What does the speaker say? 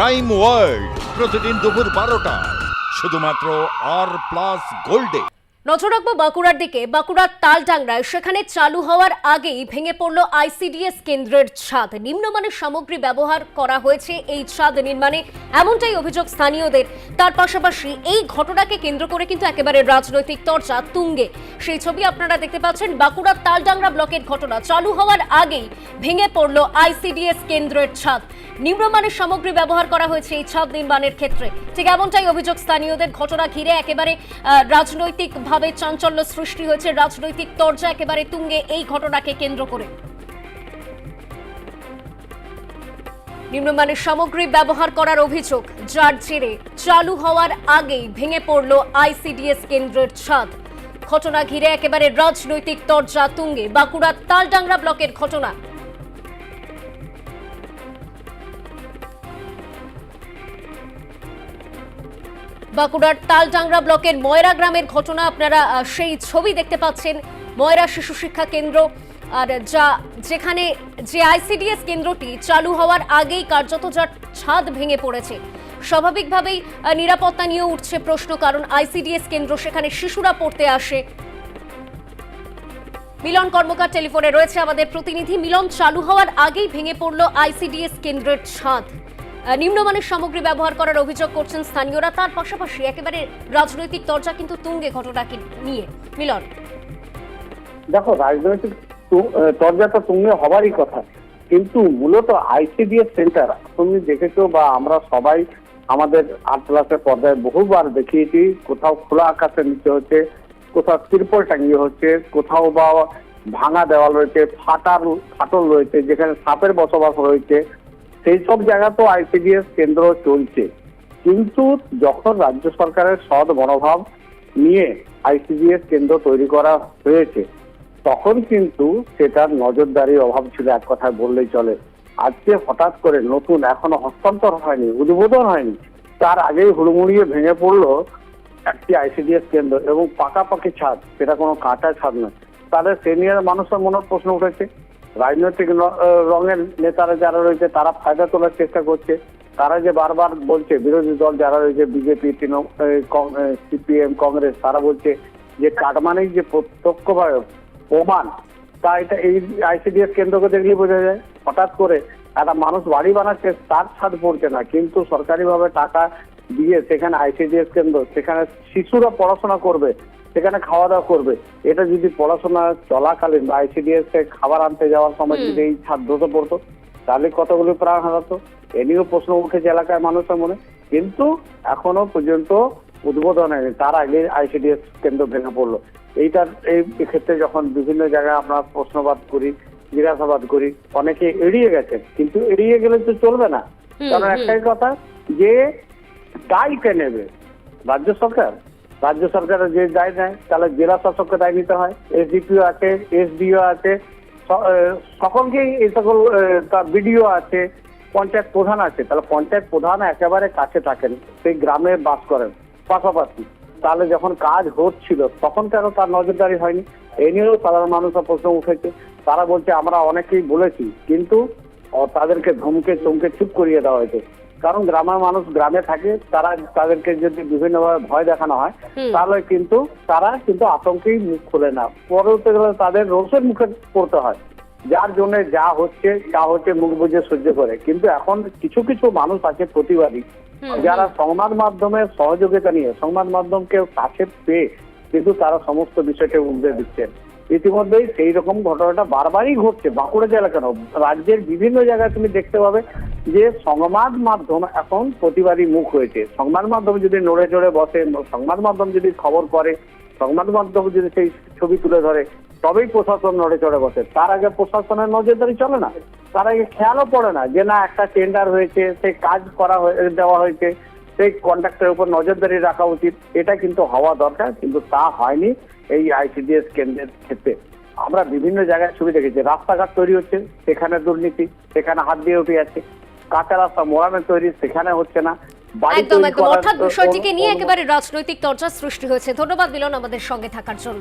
Crime world প্রতিদিন দুপুর বারোটা শুধুমাত্র আর প্লাস গোল্ডে নজর রাখব বাঁকুড়ার দিকে। বাঁকুড়ার তালডাংরায় সেখানে চালু হওয়ার আগেই ভেঙে পড়ল আইসিডিএস কেন্দ্রের ছাদ। নিম্নমানের সামগ্রী ব্যবহার করা হয়েছে এই ছাদ নির্মাণে এমনটাই অভিযোগ স্থানীয়দের। তার পাশাপাশি এই ঘটনাকে কেন্দ্র করে কিন্তু একেবারে রাজনৈতিক চর্চা তুঙ্গে। সেই ছবি আপনারা দেখতে পাচ্ছেন বাঁকুড়ার তালডাংরা ব্লকের ঘটনা। চালু হওয়ার আগেই ভেঙে পড়ল আইসিডিএস কেন্দ্রের ছাদ। নিম্নমানের সামগ্রী ব্যবহার করা হয়েছে এই ছাদ নির্মাণের ক্ষেত্রে। ঠিক এমনটাই অভিযোগ স্থানীয়দের। ঘটনা ঘিরে একেবারে আহ, রাজনৈতিকভাবে চাঞ্চল্য সৃষ্টি হয়েছে রাজনৈতিক তর্জা একেবারে তুঙ্গে এই ঘটনাকে কেন্দ্র করে। নিম্নমানের সামগ্রী ব্যবহার করার অভিযোগ, যার জেরে চালু হওয়ার আগেই ভেঙে পড়ল আইসিডিএস কেন্দ্রের ছাদ। ঘটনা ঘিরে একেবারে রাজনৈতিক তর্জা তুঙ্গে, বাঁকুড়ার তালডাংরা ব্লকের ঘটনা। বাঁকুড়ার তালডাংরা ব্লকের ময়রা গ্রামের ঘটনা। আপনারা সেই ছবি দেখতে পাচ্ছেন। ময়রা শিশু শিক্ষা কেন্দ্র, আর যা যেখানে যে আইসিডিএস কেন্দ্রটি চালু হওয়ার আগেই কার্যত যার ছাদ ভেঙে পড়েছে। স্বাভাবিকভাবেই নিরাপত্তা নিয়ে উঠছে প্রশ্ন, কারণ আইসিডিএস কেন্দ্র সেখানে শিশুরা পড়তে আসে। মিলন কর্মকার টেলিফোনে রয়েছে আমাদের প্রতিনিধি। মিলন, চালু হওয়ার আগেই ভেঙে পড়ল আইসিডিএস কেন্দ্রের ছাদ। নিম্নমানের সামগ্রী ব্যবহার করার অভিযোগ করছেন স্থানীয়রা। তার পাশাপাশি একেবারে রাজনৈতিক তর্জা কিন্তু তুঙ্গে ঘটনাকে নিয়ে। মিলন। দেখো রাজনৈতিক তু- আহ, তো তুঙ্গে হবারই কথা। কিন্তু মূলত আইসিডিএস সেন্টার তুমি দেখেছ বা আমরা সবাই আমাদের আট ক্লাসের পর্দায় বহুবার দেখিয়েছি কোথাও খোলা আকাশের নিচে হচ্ছে কোথাও তিরপল টাঙিয়ে হচ্ছে কোথাও বা ভাঙা দেওয়াল রয়েছে ফাটার ফাটল রয়েছে যেখানে সাপের বসবাস রয়েছে সেই সব জায়গা তো আইসিডিএস কেন্দ্র চলছে। কিন্তু যখন রাজ্য সরকারের সৎ মনোভাব নিয়ে আইসিডিএস কেন্দ্র তৈরি করা হয়েছে, তখন কিন্তু সেটার নজরদারির অভাব ছিল এক কথায় বললেই চলে। আজকে হঠাৎ করে নতুন এখনও হস্তান্তর হয়নি, উদ্বোধন হয়নি, তার আগেই হুড়মুড়িয়ে ভেঙে পড়ল একটি আইসিডিএস কেন্দ্র এবং পাকাপাকি ছাদ, সেটা কোনো কাঁচা ছাদ নয়। তাহলে সে নিয়ে মানুষের মনে প্রশ্ন উঠেছে রাজনৈতিক রঙের নেতারা যারা রয়েছে, তারা ফায়দা তোলার চেষ্টা করছে। তারা যে বারবার বলছে, বিরোধী দল যারা রয়েছে, বিজেপি সিপিএম, কংগ্রেস, তারা বলছে যে কাটমানিক যে প্রত্যক্ষভাবে প্রমাণ, তা এটা এই আইসিডিএস কেন্দ্রকে দেখলেই বোঝা যায়। হঠাৎ করে একটা মানুষ বাড়ি বানাচ্ছে, তার ছাদ পড়ছে না। কিন্তু সরকারিভাবে টাকা দিয়ে সেখানে আইসিডিএস কেন্দ্র, সেখানে শিশুরা পড়াশোনা করবে সেখানে খাওয়া দাওয়া করবে। এটা যদি পড়াশোনা চলাকালীন বা আইসিডিএস এ খাবার আনতে যাওয়ার সময় যদি এই ছাদ ধসে পড়তো তাহলে কতগুলো প্রাণ হারাতো? এ নিয়েও প্রশ্ন উঠেছে এলাকায় মানুষের মনে। কিন্তু এখনও পর্যন্ত উদ্বোধন হয়নি তার আগে আইসিডিএস কেন্দ্র ভেঙে পড়ল। এইটার এই ক্ষেত্রে যখন বিভিন্ন জায়গায় আমরা প্রশ্নবাদ করি জিজ্ঞাসাবাদ করি অনেকে এড়িয়ে গেছে। কিন্তু এড়িয়ে গেলে তো চলবে না। কারণ একটাই কথা যে দায় কে নেবে রাজ্য সরকার। রাজ্য সরকারের যে দায় নেয়, তাহলে জেলা শাসককে দায় নিতে হয়। এসডিপিও আছে এসডিও আছে সকলকেই এই সকল তার বিডিও আছে, পঞ্চায়েত প্রধান আছে। তাহলে পঞ্চায়েত প্রধান একেবারে কাছে থাকেন, সেই গ্রামে বাস করেন। পাশাপাশি তাহলে যখন কাজ হচ্ছিল, তখন কেন তার নজরদারি হয়নি? এ নিয়েও সাধারণ মানুষের প্রশ্ন উঠেছে। তারা বলছে, আমরা অনেকেই বলেছি, কিন্তু তাদেরকে ধমকে চমকে চুপ করিয়ে দেওয়া হয়েছে। কারণ গ্রামের মানুষ গ্রামে থাকে তারা তাদেরকে যদি বিভিন্নভাবে ভয় দেখানো হয় তাহলে কিন্তু তারা কিন্তু আতঙ্কেই মুখ খুলে না। পরবর্তী গেলে তাদের রোষের মুখে পড়তে হয়। যার জন্য যা হচ্ছে যা হচ্ছে মুখ বুঝে সহ্য করে। কিন্তু এখন কিছু কিছু মানুষ আছে প্রতিবাদী যারা সংবাদ মাধ্যমের সহযোগিতা নিয়ে সংবাদ মাধ্যমকে কাছে পেয়ে কিন্তু তারা সমস্ত বিষয়কে উগড়ে দিচ্ছেন। ইতিমধ্যেই সেই রকম ঘটনাটা বারবারই ঘটছে। বাঁকুড়া জেলা কেন? রাজ্যের বিভিন্ন জায়গায় তুমি দেখতে পাবে যে সংবাদ মাধ্যম এখন প্রতিবারই মুখ হয়েছে। সংবাদ মাধ্যম যদি নড়ে চড়ে বসে, সংবাদ মাধ্যম যদি খবর করে, সংবাদ মাধ্যম যদি সেই ছবি তুলে ধরে, তবেই প্রশাসন নড়ে চড়ে বসে। তার আগে প্রশাসনের নজরদারি চলে না? তার আগে খেয়ালও পড়ে না যে না, একটা টেন্ডার হয়েছে সেই কাজ করা দেওয়া হয়েছে। সেই কন্ট্রাক্টের উপর নজরদারি রাখা উচিত। এটা কিন্তু হওয়া দরকার কিন্তু তা হয়নি এই আইসিডিএস কেন্দ্রের ক্ষেত্রে। আমরা বিভিন্ন জায়গায় ছবি দেখেছি রাস্তাঘাট তৈরি হচ্ছে সেখানে দুর্নীতি সেখানে হাত দিয়ে উঠে যাচ্ছে। কাঁচা রাস্তা মোড়ানো তৈরি সেখানে হচ্ছে না। একদম একদম। অর্থাৎ বিষয়টিকে নিয়ে একেবারে রাজনৈতিক চর্চা সৃষ্টি হয়েছে। ধন্যবাদ মিলন আমাদের সঙ্গে থাকার জন্য।